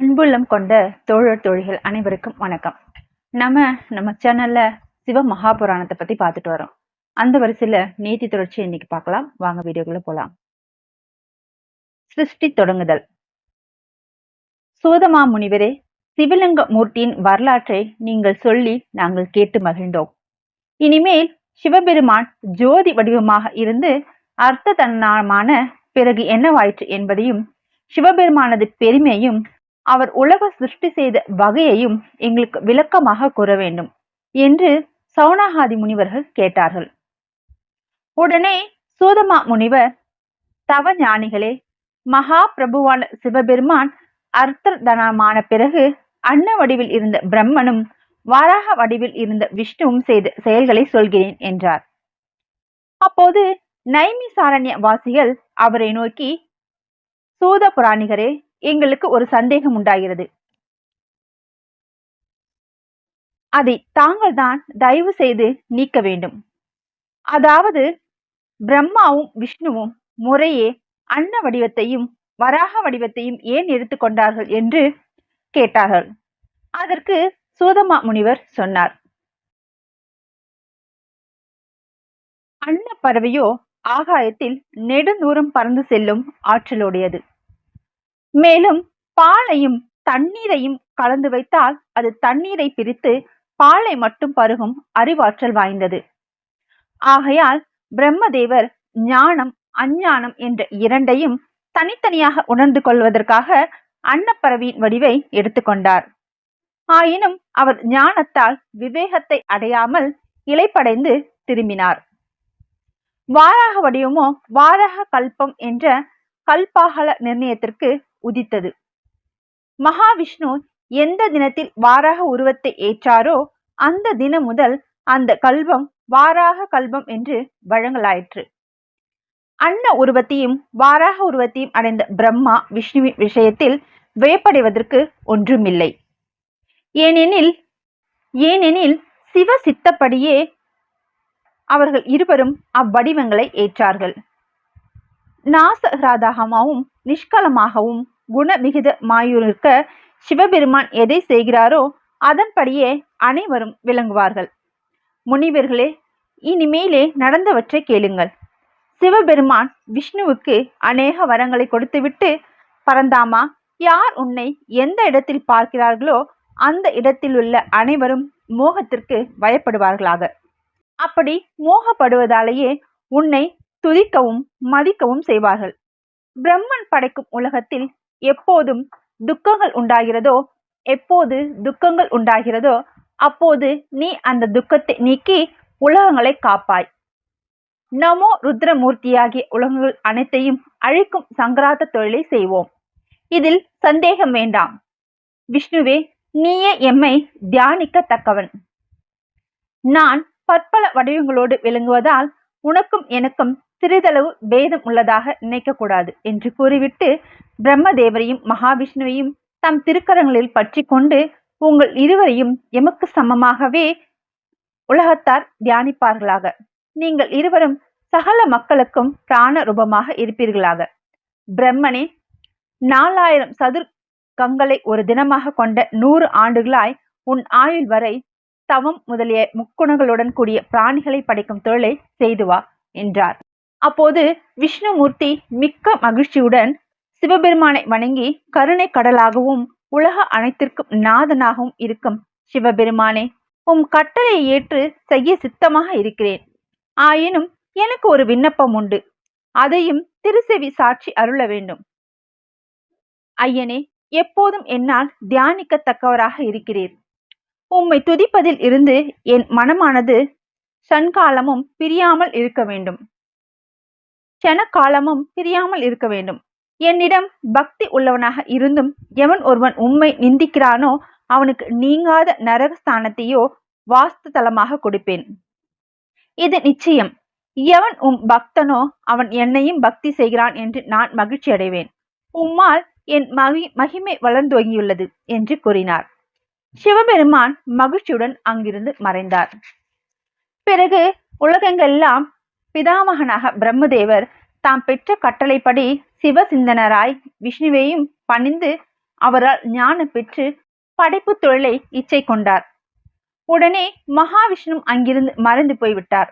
அன்புள்ளம் கொண்ட தோழர் தோழிகள் அனைவருக்கும் வணக்கம். நம்ம நம்ம சேனல்ல சிவ மகாபுராணத்தை பத்தி பார்த்துட்டு வரோம். அந்த வரிசையில நீதி தொடர்ச்சி இன்னைக்கு பார்க்கலாம். வாங்க வீடியோக்குள்ள போலாம். சிருஷ்டி தொடங்குதல். சோதமா முனிவரே சிவலிங்க மூர்த்தியின் வரலாற்றை நீங்கள் சொல்லி நாங்கள் கேட்டு மகிழ்ந்தோம். இனிமேல் சிவபெருமான் ஜோதி வடிவமாக இருந்து அர்த்த தன்னமான பிறகு என்னவாயிற்று என்பதையும் சிவபெருமானது பெருமையும் அவர் உலக சிருஷ்டி செய்த வகையையும் எங்களுக்கு விளக்கமாக கூற வேண்டும் என்று சௌனாகாதி முனிவர்கள் கேட்டார்கள். உடனே சூதமா முனிவர் தவ ஞானிகளே மகா பிரபுவான சிவபெருமான் அர்த்ததனமான பிறகு அன்ன வடிவில் இருந்த பிரம்மனும் வாராக வடிவில் இருந்த விஷ்ணுவும் செய்த செயல்களை சொல்கிறேன் என்றார். அப்போது நைமி சாரண்ய வாசிகள் அவரை நோக்கி சூத புராணிகரே எங்களுக்கு ஒரு சந்தேகம் உண்டாகிறது. அதை தாங்கள் தான் தயவு செய்து நீக்க வேண்டும். அதாவது பிரம்மாவும் விஷ்ணுவும் முறையே அன்ன வடிவத்தையும் வராக வடிவத்தையும் ஏன் எடுத்துக்கொண்டார்கள் என்று கேட்டார்கள். அதற்கு சூதமா முனிவர் சொன்னார். அன்ன பறவையோ ஆகாயத்தில் நெடுந்தூரம் பறந்து செல்லும் ஆற்றலுடையது. மேலும் பாலையும் தண்ணீரையும் கலந்து வைத்தால் அது தண்ணீரை பிரித்து பாலை மட்டும் பருகும் அறிவாற்றல் வாய்ந்தது. ஆகையால் பிரம்மதேவர் ஞானம் அஞ்ஞானம் என்ற இரண்டையும் தனித்தனியாக உணர்ந்து கொள்வதற்காக அன்னப்பறவையின் வடிவை எடுத்துக்கொண்டார் ஆயினும் அவர் ஞானத்தால் விவேகத்தை அடையாமல் இலைப்படைந்து திரும்பினார். வாராக வடிவமோ வாராக கல்பம் என்ற கல்பாகல நிர்ணயத்திற்கு உதித்தது. மகாவிஷ்ணு எந்த தினத்தில் வாராக உருவத்தை ஏற்றாரோ அந்த தினம் முதல் அந்த கல்பம் வாராக கல்பம் என்று வழங்கலாயிற்று. அன்ன உருவத்தையும் வாராக உருவத்தையும் அடைந்த பிரம்மா விஷ்ணுவின் விஷயத்தில் வியப்படைவதற்கு ஒன்றுமில்லை. ஏனெனில் ஏனெனில் சிவ சித்தப்படியே அவர்கள் இருவரும் அவ்வடிவங்களை ஏற்றார்கள். நாசராதாகமாகவும் நிஷ்கலமாகவும் குணமிகுதமாயிருக்க சிவபெருமான் எதை செய்கிறாரோ அதன்படியே அனைவரும் விளங்குவார்கள். முனிவர்களே இனிமேலே நடந்தவற்றை கேளுங்கள். சிவபெருமான் விஷ்ணுவுக்கு அநேக வரங்களை கொடுத்துவிட்டு பரந்தாமா யார் உன்னை எந்த இடத்தில் பார்க்கிறார்களோ அந்த இடத்தில் உள்ள அனைவரும் மோகத்திற்கு பயப்படுவார்களாக. அப்படி மோகப்படுவதாலேயே உன்னை துதிக்கவும் மதிக்கவும் செய்வார்கள். பிரம்மன் படைக்கும் உலகத்தில் எப்போதும் துக்கங்கள் உண்டாகிறதோ எப்போது துக்கங்கள் உண்டாகிறதோ அப்போது நீ அந்த துக்கத்தை நீக்கி உலகங்களை காப்பாய். நமோ ருத்ரமூர்த்தியாகிய உலகங்கள் அனைத்தையும் அழிக்கும் சங்கராத்த தொழிலை செய்வோம். இதில் சந்தேகம் வேண்டாம். விஷ்ணுவே நீயே எம்மை தியானிக்கத்தக்கவன். நான் பற்பல வடிவங்களோடு விளங்குவதால் உனக்கும் எனக்கும் சிறிதளவு பேதம் உள்ளதாக நினைக்கக்கூடாது என்று கூறிவிட்டு பிரம்மதேவரையும் மகாவிஷ்ணுவையும் தம் திருக்கரங்களில் பற்றி கொண்டு உங்கள் இருவரையும் எமக்கு சமமாகவே உலகத்தார் தியானிப்பார்களாக. நீங்கள் இருவரும் சகல மக்களுக்கும் பிராண ரூபமாக இருப்பீர்களாக. பிரம்மனே நாலாயிரம் சதுர் கங்களை ஒரு தினமாக கொண்ட நூறு ஆண்டுகளாய் உன் ஆயுள் வரை தவம் முதலிய முக்குணங்களுடன் கூடிய பிராணிகளை படைக்கும் தொழிலை செய்துவா என்றார். அப்போது விஷ்ணுமூர்த்தி மிக்க மகிழ்ச்சியுடன் சிவபெருமானை வணங்கி கருணை கடலாகவும் உலக அனைத்திற்கும் நாதனாகவும் இருக்கும். சிவபெருமானே உம் கட்டளையை ஏற்று செய்ய சித்தமாக இருக்கிறேன். ஆயினும் எனக்கு ஒரு விண்ணப்பம் உண்டு. அதையும் திருசெவி சாட்சி அருள வேண்டும். ஐயனே எப்போதும் என்னால் தியானிக்கத்தக்கவராக இருக்கிறீர். உம்மை துதிப்பதில் இருந்து என் மனமானது சன்காலமும் பிரியாமல் இருக்க வேண்டும். காலமும் பிரியாமல் இருக்க வேண்டும். என்னிடம் பக்தி உள்ளவனாக இருந்தும் எவன் ஒருவன் உண்மை நிந்திக்கிறானோ அவனுக்கு நீங்காத நரகஸ்தானத்தையோ வாஸ்து தலமாக கொடுப்பேன். இது நிச்சயம். எவன் உம் பக்தனோ அவன் என்னையும் பக்தி செய்கிறான் என்று நான் மகிழ்ச்சி அடைவேன். உம்மால் என் மகி மகிமை வளர்ந்துவங்கியுள்ளது என்று கூறினார். சிவபெருமான் மகிழ்ச்சியுடன் அங்கிருந்து மறைந்தார். பிறகு உலகெங்கெல்லாம் பிதாமகனாக பிரம்மதேவர் தாம் பெற்ற கட்டளைப்படி சிவசிந்தனராய் விஷ்ணுவையும் பணிந்து அவரால் ஞானம் பெற்று படைப்பு தொழிலை இச்சை கொண்டார். உடனே மகாவிஷ்ணு அங்கிருந்து மறைந்து போய்விட்டார்.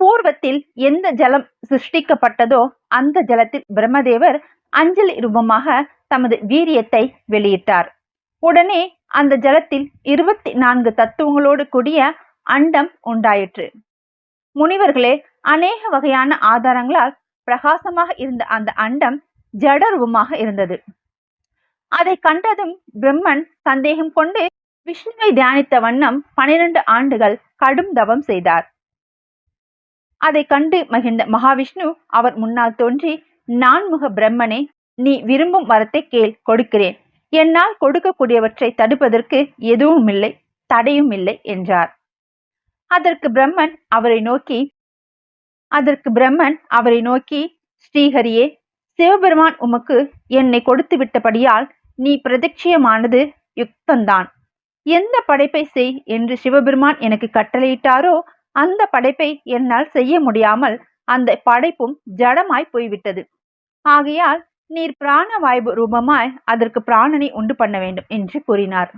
பூர்வத்தில் எந்த ஜலம் சிருஷ்டிக்கப்பட்டதோ அந்த ஜலத்தில் பிரம்மதேவர் அஞ்சலி ரூபமாக தமது வீரியத்தை வெளியிட்டார். உடனே அந்த ஜலத்தில் இருபத்தி நான்கு தத்துவங்களோடு கூடிய அண்டம் உண்டாயிற்று. முனிவர்களே அநேக வகையான ஆதாரங்களால் பிரகாசமாக இருந்த அந்த அண்டம் ஜடரூபமாக இருந்தது. அதை கண்டதும் பிரம்மன் சந்தேகம் கொண்டு விஷ்ணுவை தியானித்த வண்ணம் பனிரெண்டு ஆண்டுகள் கடும் தவம் செய்தார். அதை கண்டு மகிழ்ந்த மகாவிஷ்ணு அவர் முன்னால் தோன்றி நான்முக பிரம்மனே நீ விரும்பும் வரத்தை கேள் கொடுக்கிறேன். என்னால் கொடுக்கக்கூடியவற்றை தடுப்பதற்கு எதுவும் இல்லை தடையும் இல்லை என்றார். அதற்கு பிரம்மன் அவரை நோக்கி அதற்கு பிரம்மன் அவரை நோக்கி ஸ்ரீஹரியே சிவபெருமான் உமக்கு என்னை கொடுத்து விட்டபடியால் நீ பிரதட்சியமானது யுக்தந்தான். எந்த படைப்பை செய் என்று சிவபெருமான் எனக்கு கட்டளையிட்டாரோ அந்த படைப்பை என்னால் செய்ய முடியாமல் அந்த படைப்பும் ஜடமாய் போய்விட்டது. ஆகையால் நீர் பிராண வாய்வு ரூபமாய் அதற்கு பிராணனை உண்டு பண்ண வேண்டும் என்று கூறினார்.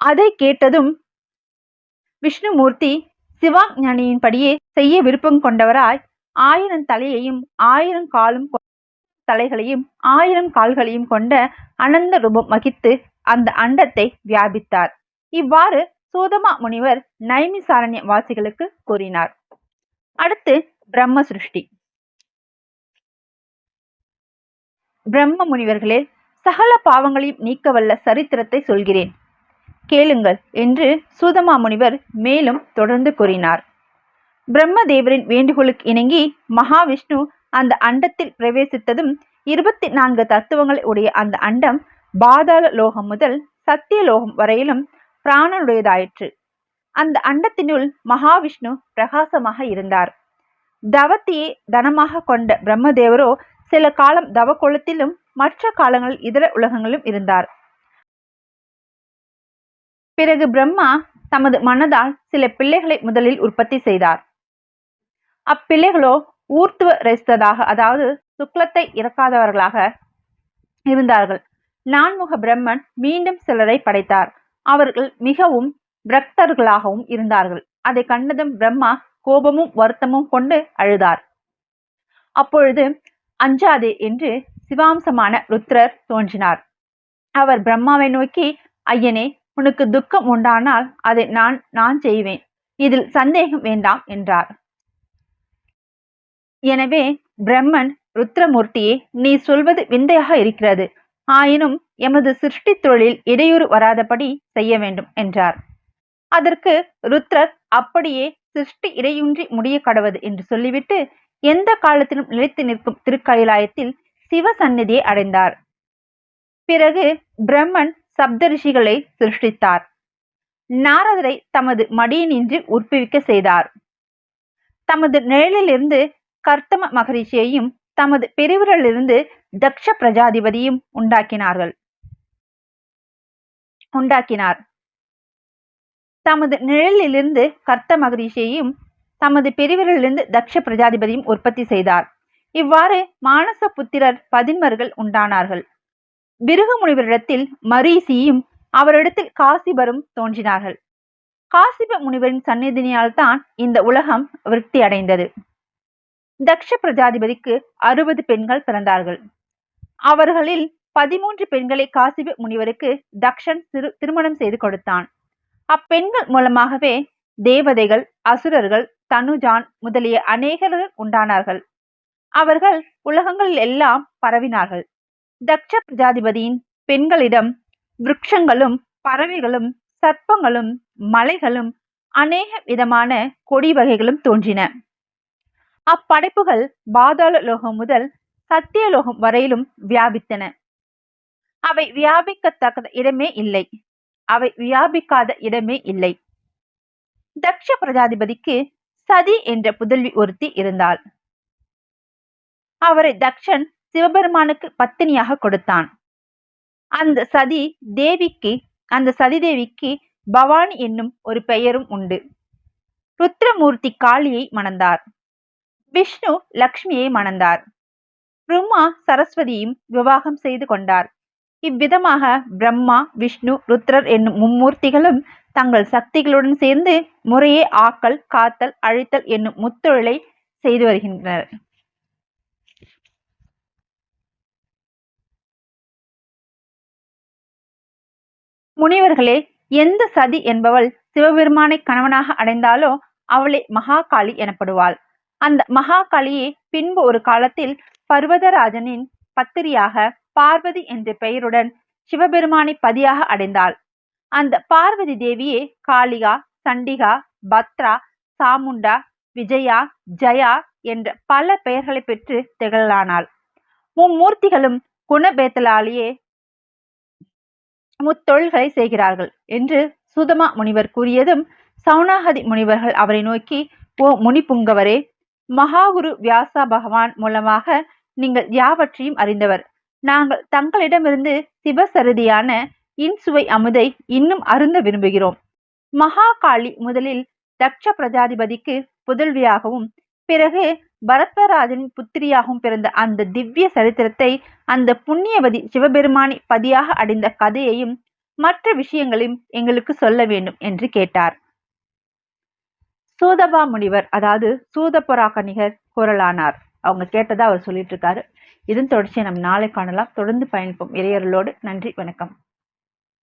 அதை கேட்டதும் விஷ்ணுமூர்த்தி சிவாஞானியின்படியே செய்ய விருப்பம் கொண்டவராய் ஆயிரம் தலையையும் ஆயிரம் காலும் தலைகளையும் ஆயிரம் கால்களையும் கொண்ட அனந்த ரூபம் வகித்து அந்த அண்டத்தை வியாபித்தார். இவ்வாறு சோதமா முனிவர் நைமிசாரண்ய வாசிகளுக்கு கூறினார். அடுத்து பிரம்ம சிருஷ்டி. பிரம்ம முனிவர்களே சகல பாவங்களையும் நீக்க வல்ல சரித்திரத்தை சொல்கிறேன். கேளுங்கள் என்று சூதமா முனிவர் மேலும் தொடர்ந்து கூறினார். பிரம்மதேவரின் வேண்டுகோளுக்கு இணங்கி மகாவிஷ்ணு அந்த அண்டத்தில் பிரவேசித்ததும் இருபத்தி நான்கு தத்துவங்களை உடைய அந்த அண்டம் பாதாள லோகம் முதல் சத்திய லோகம் வரையிலும் பிராணனுடையதாயிற்று. அந்த அண்டத்தினுள் மகாவிஷ்ணு பிரகாசமாக இருந்தார். தவத்தையே தனமாக கொண்ட பிரம்மதேவரோ சில காலம் தவக்கோலத்திலும் மற்ற காலங்களில் இதர உலகங்களிலும் இருந்தார். பிறகு பிரம்மா தமது மனதால் சில பிள்ளைகளை முதலில் உற்பத்தி செய்தார். அப்பிள்ளைகளோ ஊர்த்துவ ரசித்ததாக அதாவது சுக்லத்தை இறக்காதவர்களாக இருந்தார்கள். நான்முக பிரம்மன் மீண்டும் சிலரை படைத்தார். அவர்கள் மிகவும் பிரக்தர்களாகவும் இருந்தார்கள். அதை கண்டதும் பிரம்மா கோபமும் வருத்தமும் கொண்டு அழுதார். அப்பொழுது அஞ்சாதே என்று சிவாம்சமான ருத்ரர் தோன்றினார். அவர் பிரம்மாவை நோக்கி ஐயனே உனக்கு துக்கம் உண்டானால் அதை நான் நான் செய்வேன். இதில் சந்தேகம் வேண்டாம் என்றார். எனவே பிரம்மன் ருத்ரமூர்த்தியே நீ சொல்வது விந்தையாக இருக்கிறது. ஆயினும் எமது சிருஷ்டி தொழில் இடையூறு வராதபடி செய்ய வேண்டும் என்றார். அதற்கு ருத்ரர் அப்படியே சிருஷ்டி இடையின்றி முடிய கடவது என்று சொல்லிவிட்டு எந்த காலத்திலும் நிலைத்து நிற்கும் திருக்கயிலாயத்தில் சிவ சந்நிதியை அடைந்தார். பிறகு பிரம்மன் சப்தரிஷிகளை சிருஷ்டித்தார். நாரதரை தமது மடியினின்று உற்பவிக்க செய்தார். தமது நிழலிலிருந்து கர்த்தம மகரிஷியையும் தமது பெருவிரலிருந்து தக்ஷ பிரஜாதிபதியும் உண்டாக்கினார்கள். உண்டாக்கினார். தமது நிழலிலிருந்து கர்த்த மகரிஷியையும் தமது பெருவிரலிருந்து தக்ஷ பிரஜாதிபதியும் உற்பத்தி செய்தார். இவ்வாறு மானச புத்திரர் பதின்மர்கள் உண்டானார்கள். பிருகு முனிவரிடத்தில் மரீசியும் அவரிடத்தில் காசிபரும் தோன்றினார்கள். காசிப முனிவரின் சந்நிதியினால் தான் இந்த உலகம் விருத்தி அடைந்தது. தக்ஷ பிரஜாதிபதிக்கு அறுபது பெண்கள் பிறந்தார்கள். அவர்களில் பதிமூன்று பெண்களை காசிப முனிவருக்கு தக்ஷன் திரு திருமணம் செய்து கொடுத்தான். அப்பெண்கள் மூலமாகவே தேவதைகள் அசுரர்கள் தனுஜான் முதலிய அநேகர்கள் உண்டானார்கள். அவர்கள் உலகங்களில் எல்லாம் பரவினார்கள். தக்ஷ பிரஜாதிபதியின் பெண்களிடம் விருட்சங்களும் பறவைகளும் சர்ப்பங்களும் மலைகளும் அநேக விதமான கொடி வகைகளும் தோன்றின. அப்படைப்புகள் பாதாள லோகம் முதல் சத்தியலோகம் வரையிலும் வியாபித்தன. அவை வியாபிக்கத்தக்க இடமே இல்லை. அவை வியாபிக்காத இடமே இல்லை. தக்ஷ பிரஜாதிபதிக்கு சதி என்ற புதல்வி ஒருத்தி இருந்தாள். அவரை தக்ஷன் சிவபெருமானுக்கு பத்தினியாக கொடுத்தான். அந்த சதி தேவிக்கு அந்த சதி தேவிக்கு பவானி என்னும் ஒரு பெயரும் உண்டு. ருத்ரமூர்த்தி காளியை மணந்தார். விஷ்ணு லக்ஷ்மியை மணந்தார். பிரம்மா சரஸ்வதியும் விவாகம் செய்து கொண்டார். இவ்விதமாக பிரம்மா விஷ்ணு ருத்ரர் என்னும் மும்மூர்த்திகளும் தங்கள் சக்திகளுடன் சேர்ந்து முறையே ஆக்கல் காத்தல் அழித்தல் என்னும் முத்தொழிலை செய்து வருகின்றனர். முனிவர்களே எந்த சதி என்பவள் சிவபெருமானை கணவனாக அடைந்தாலோ அவளே மகாகாளி எனப்படுவாள். அந்த மகாகாளியே பின்பு ஒரு காலத்தில் பர்வதராஜனின் பத்திரியாக பார்வதி என்ற பெயருடன் சிவபெருமானை பதியாக அடைந்தாள். அந்த பார்வதி தேவியே காளிகா சண்டிகா பத்ரா சாமுண்டா விஜயா ஜயா என்ற பல பெயர்களை பெற்று திகழலானாள். மும்மூர்த்திகளும் குணபேத்தலாலேயே முத்தொழில்களை செய்கிறார்கள் என்று சுதமா முனிவர் கூறியதும் சவுனாகதி முனிவர்கள் அவரை நோக்கி ஓ முனிபுங்கவரே மகாகுரு வியாசா பகவான் மூலமாக நீங்கள் யாவற்றையும் அறிந்தவர். நாங்கள் தங்களிடமிருந்து சிவசரிதியான இன்சுவை அமுதை இன்னும் அருந்த விரும்புகிறோம். மகாகாளி முதலில் தக்ஷ பிரஜாதிபதிக்கு புதல்வியாகவும் பிறகு பரத்வராஜனின் புத்திரியாகவும் பிறந்த அந்த திவ்ய சரித்திரத்தை அந்த புண்ணியவதி சிவபெருமானி பதியாக அடைந்த கதையையும் மற்ற விஷயங்களையும் எங்களுக்கு சொல்ல வேண்டும் என்று கேட்டார். சூதபா முனிவர் அதாவது சூதபுராக்கணிகர் குரலானார். அவங்க கேட்டதா அவர் சொல்லிட்டு இருக்காரு. இதன் தொடர்ச்சியை நம்ம நாளை காணலாம். தொடர்ந்து பயணிப்போம். இறையர்களோடு நன்றி வணக்கம்.